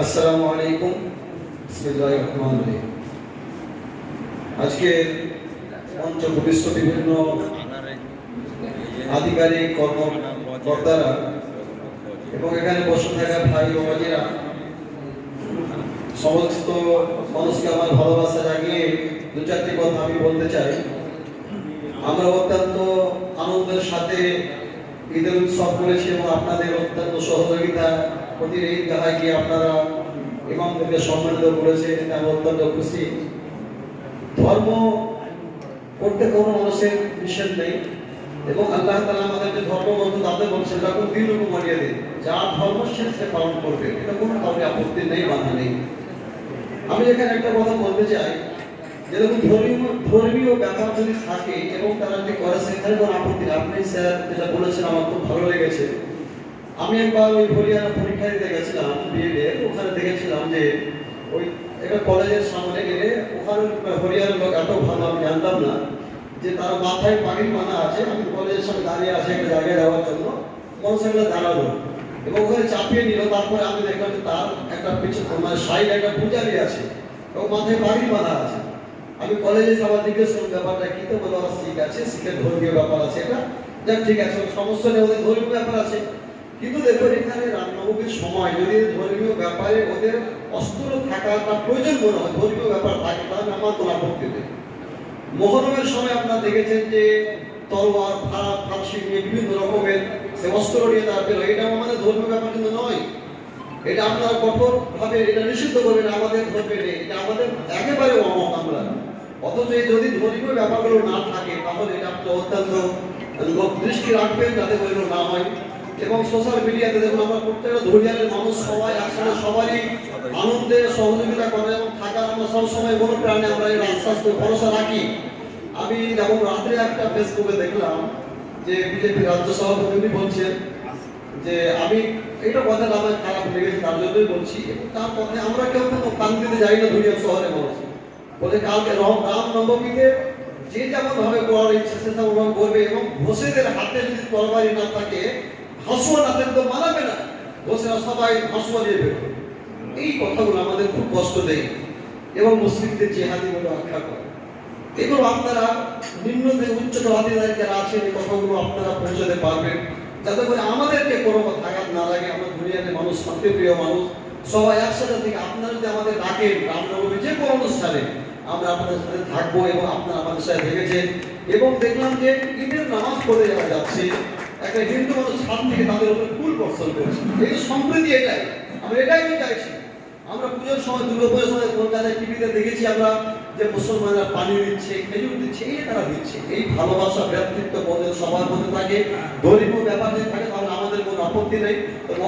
আসসালামু আলাইকুম। আজকে মঞ্চ ভূমিষ্ঠ বিভিন্ন আধিকারিক কর্মকর্তারা এবং এখানে বসে থাকা ভাই ও বোনেরা, সমস্ত মানুষকে আমার ভালোবাসা জাগিয়ে দু চারটি কথা আমি বলতে চাই। আমরা অত্যন্ত আনন্দের সাথে ঈদের উৎসব করেছি এবং আপনাদের অত্যন্ত সহযোগিতা প্রতির ঈদ গাহায় গিয়ে আপনারা ইমামদেরকে সম্মানিত করেছে আমি অত্যন্ত খুশি। ধর্ম করতে কোনো মানুষের নিষেধ নেই এবং আল্লাহ তালা যে ধর্মগ্রন্থ তাদের বলছেন তখন দিন মারিয়ে দিন যা ধর্ম সে সে পালন করবে, এটা কোনো কাউকে আপত্তি নেই, বাধা নেই। আমি এখানে একটা কথা বলতে চাই। যেরকম ধর্মীয় ধর্মীয় ব্যাপার যদি থাকে এবং তারা যদি করে সেখানে কোনো আপত্তি আপনি স্যার যেটা বলেছেন আমার খুব ভালো লেগেছে। আমি একবার ওই হরিয়ানা পরীক্ষা দিতে গেছিলাম বিএডে ওখানে দেখেছিলাম যে ওই একটা কলেজের সামনে গেলে ওখানে হরিয়ানার লোক এত ভালো, আমি জানতাম না যে তার মাথায় পাখির মানা আছে। আমি কলেজের সামনে দাঁড়িয়ে আছে একটা জায়গায় যাওয়ার জন্য। মোটরসাইকেলে দাঁড়াল এবং ওখানে চাপিয়ে নিল। তারপরে আমি দেখলাম যে তার একটা পিছু মানে সাইড একটা পূজারি আছে এবং মাথায় পাখির মানা আছে। আমি কলেজে করলাম ব্যাপারটা কি তো বলো ঠিক আছে শিখে ধর্মীয় ব্যাপার আছে, এটা? যাক, ঠিক আছে সমস্যা নেই, ওদের ধর্মীয় ব্যাপার আছে। কিন্তু দেখো, এখানে রামনবমীর সময় যদি ধর্মীয় ব্যাপারে ওদের অস্ত্র থাকাটা প্রয়োজন মনে হয়, ধর্মীয় ব্যাপার থাকে, তাহলে আমার কোনো আপত্তি নেই। মহরমের সময় আপনারা দেখেছেন যে তলোয়ার ফাঁক ফাঁসি নিয়ে বিভিন্ন রকমের সে অস্ত্র নিয়ে তারা বেরোয় এটা আমাদের ধর্মীয় ব্যাপার কিন্তু নয়। এটা আপনারা কঠোর ভাবে এটা নিষিদ্ধ করবেন আমাদের ধর্মে নেই, এটা আমাদের একেবারে অমত আমরা। অথচ যদি ধর্মীয় ব্যাপারগুলো না থাকে, তাহলে এটা অত্যন্ত দৃষ্টি রাখবেন যাতে এগুলো না হয়। এবং সোশ্যাল মিডিয়াতে দেখুন আমরা প্রত্যেকটা ধরিয়ালের মানুষ সবাই একসাথে সবারই আনন্দে সহযোগিতা করে এবং থাকার আমরা সবসময় কোনো প্রাণে আমরা এই আশ্বাস ভরসা রাখি। আমি যেমন রাত্রে একটা ফেসবুকে দেখলাম যে বিজেপি রাজ্য সভাপতি উনি বলছেন যে, আমি এটা কথা আমার খারাপ লেগেছে, তার জন্যই বলছি। এবং তার কথায় আমরা কেউ কোনো কান্তিতে যাই না দুনিয়া শহরে মানুষ বলে কালকে রাম নবমীতে যে যেমন ভাবে করার ইচ্ছে, সে তেমন করবে এবং ঘোষেদের হাতে যদি তরবারি না থাকে হাসুয়া না তো মানাবে না। ঘোষেরা সবাই হাসুয়া দিয়ে বেরোবে। এই কথাগুলো আমাদের খুব কষ্ট দেয় এবং মুসলিমদের জেহাদি বলে আখ্যা করে। এগুলো আপনারা নিম্ন থেকে উচ্চতর আধিকারিক যারা আছেন, এই কথাগুলো আপনারা পৌঁছাতে পারবেন। যাতে করে আমাদেরকে কোনো আঘাত না লাগে। আমরা দুনিয়াতে মানুষ শান্তিপ্রিয় মানুষ। সবাই একসাথে থেকে আপনারা যদি আমাদের ডাকেন, রামনবমী অনুষ্ঠানে আমরা আপনাদের সাথে থাকব এবং আপনারা আমাদের সাথে দেখেছেন। এবং দেখলাম যে ঈদের নামাজ পড়ে যারা যাচ্ছে, একটা হিন্দু মানুষ ছাদ থেকে তাদের উপরে ফুল বর্ষণ করছে। এই সম্প্রীতি এটাই। আমরা এটাই আমি চাইছি। আমরা পুজোর সময় দুর্গা পুজোর সময় কলকাতায় টিভিতে দেখেছি আমরা যে মুসলমানরা পানি দিচ্ছে, খেজুর দিচ্ছে, এই তারা দিচ্ছে। এই ভালোবাসা ব্যক্তিত্ব বোধ সবার মধ্যে থাকে। ধর্মীয় ব্যাপার যদি থাকে, তাহলে আমাদের কোনো আপত্তি নেই।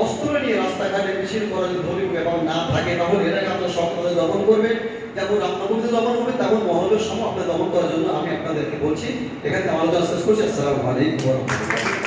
অস্ত্র নিয়ে রাস্তাঘাটে মিছিল করা যদি ধর্মীয় ব্যাপার না থাকে, তাহলে এটাকে আপনার সকলে দমন করবে। যেমন রামনবমীতে দমন হবে তেমন মহলের সময় আপনার দমন করার জন্য আমি আপনাদেরকে বলছি। এখানে আলোচনা শেষ করছি। আসসালামু আলাইকুম